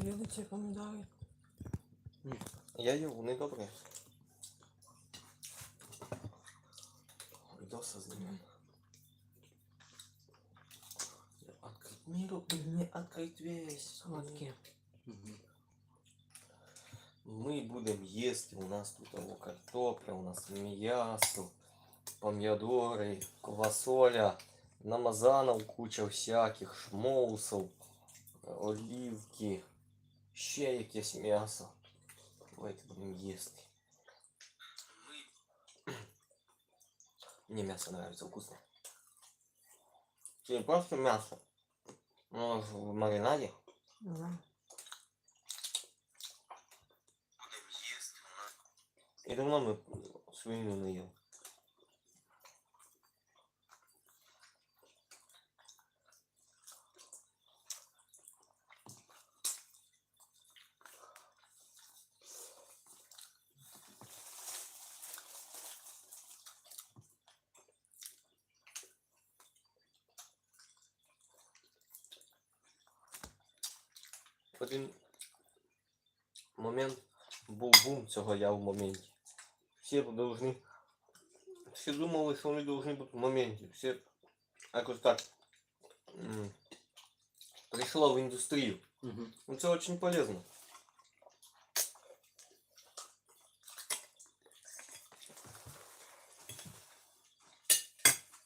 Їли ці помідори. Я їв, вони добрі. Відоси знімемо. Открыть миру и не открыть весь. Сладкі. Ми будемо їсти. У нас тут того картопля, у нас м'ясо, помідори, квасоля, намазанов куча всяких, шмоусов, олівки, ще якесь м'ясо. Давайте будемо їсти. Мне мясо нравится, вкусно. Не просто мясо, но в маринаде. Да. И давно мы свинину не ел. Один момент був бум цього я в моменті. Всі должны. Всі думали, що вони должны бути в моменті. Всі якось так прийшло в індустрію. Ну це очень полезно.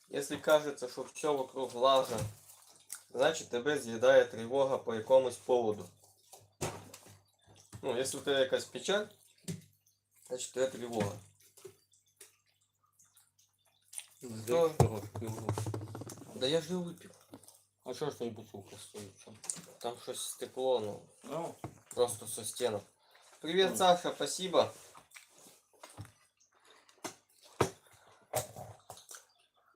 Если кажется, що все вокруг влажно, значить тебе з'їдає тривога по якомусь поводу. Ну, якщо у тебе якась печаль, значить тебе тривога. Здесь Что? трошки вру. Да я ж її випив. А що ж той бутылка стоїть? Що? Там щось стекло, ну, Ну, просто со стенок. Привет, Ой. Саша, спасибо.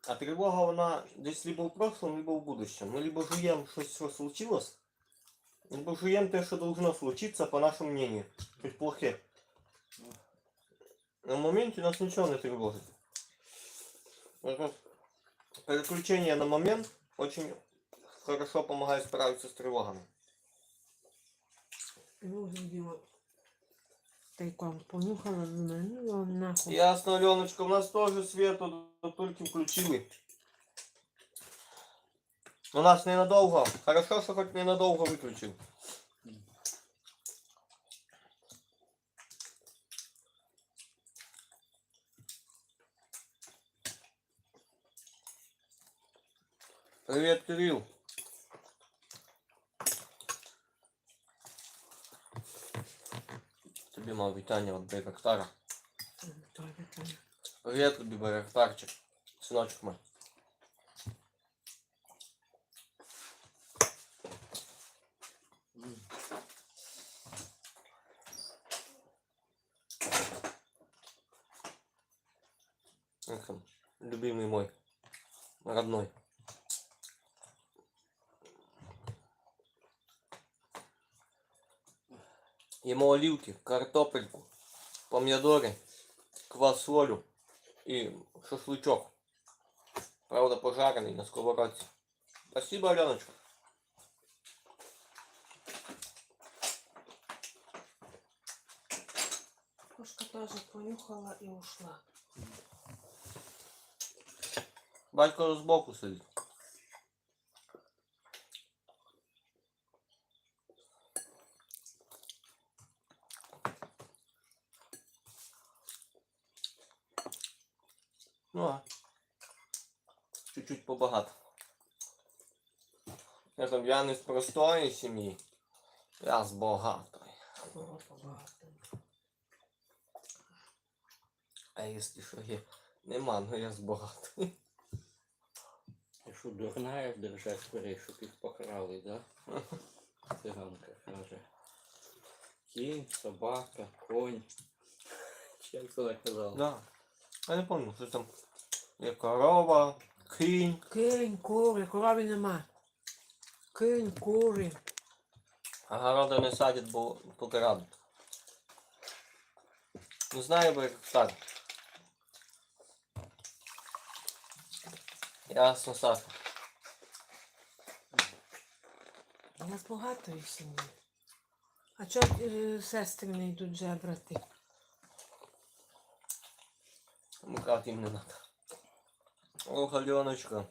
А тревога, вона десь либо в прошлом, либо в будущем. Мы либо жуем щось, що случилось, либо жуем те, що должно случиться, по нашему мнению. Щось плохе. На моменте нас ничего не тревожит. Переключение на момент очень хорошо помогает справиться с тревогами. Ну. Тайком понюхала, ну нахуй. Ясно, Аленочка, у нас тоже свет только включили. У нас ненадолго. Хорошо, что хоть ненадолго выключил. Привет, Кирилл. Тобі мав вітання від Байрактара. Добре, добре. Привет, тобі Байрактарчик. Синочок мой. Любимый мой. Родной. Ему оливки, картопельку, помидоры, квасолю и шашлычок. Правда, пожаренный на сковородке. Спасибо, Аленочка. Кошка теж понюхала і ушла. Батько сбоку сидит. Ну, а. Чуть-чуть побагато. Я там, я не з простої сім'ї, я з багатої. А якщо що є, нема, ну я з багатої. Ти що, дурна держать курей, щоб їх покрали, да? Циганка каже. Кінь, собака, конь. Чи як вона казала? Да. Я не пам'ятаю, що там є корова, кінь. Кинь, кури, корові нема. Кинь, кури. Огорода не садять, бо радуть. Не знаю, бо як так. Ясно, Саша. Я з багатої сім'ї. А чого е, сестри не йдуть жебрати? Мукати їм не надо. Ох, Альоночка.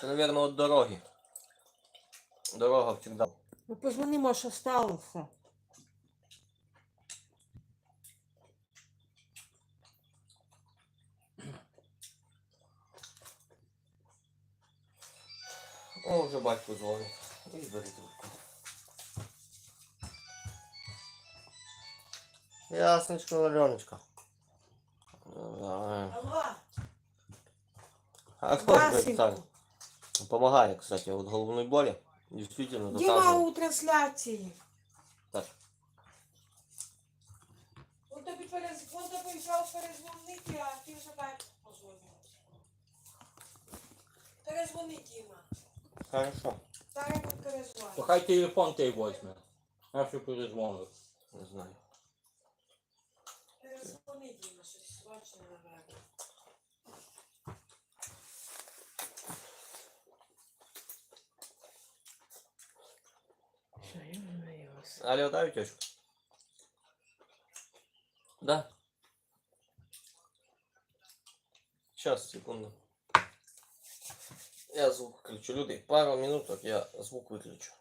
Це, наверное, от дороги. Дорога всегда. Ну позвонимо, що сталося. О, вже батько дзвонить. І бери трубку. Ясночко, Альоночка. Давай. Алло, А кто Васеньку. это Помогает, кстати, от головной боли. Действительно, Діма доказано. у трансляції. Так. Он тобі перез... он тобі взяв перезвонити, а ти вже так позвонив. Перезвони, Діма. Хорошо. Зараз. То хай телефон той возьме. Я ще перезвонив. Не знаю. Перезвони, Діма, щось срочне наверное. Що, я не вас. Алло, да, тёчка? Да. Сейчас, секунду. Я звук выключу. Люди, пару минуток я звук выключу.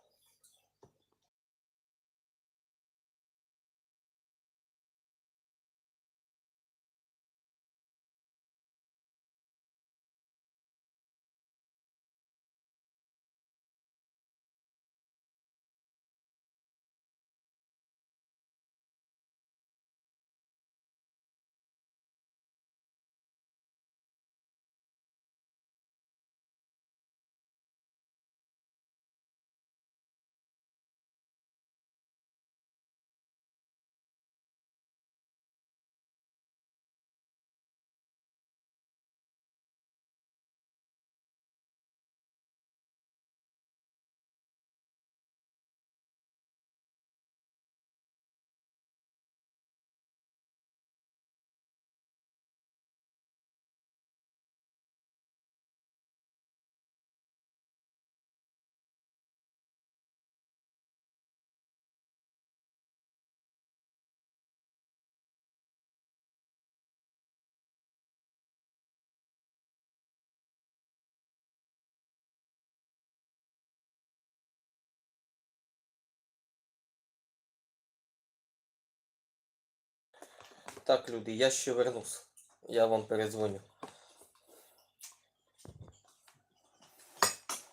Так, люди, я ще вернусь. Я вам перезвоню.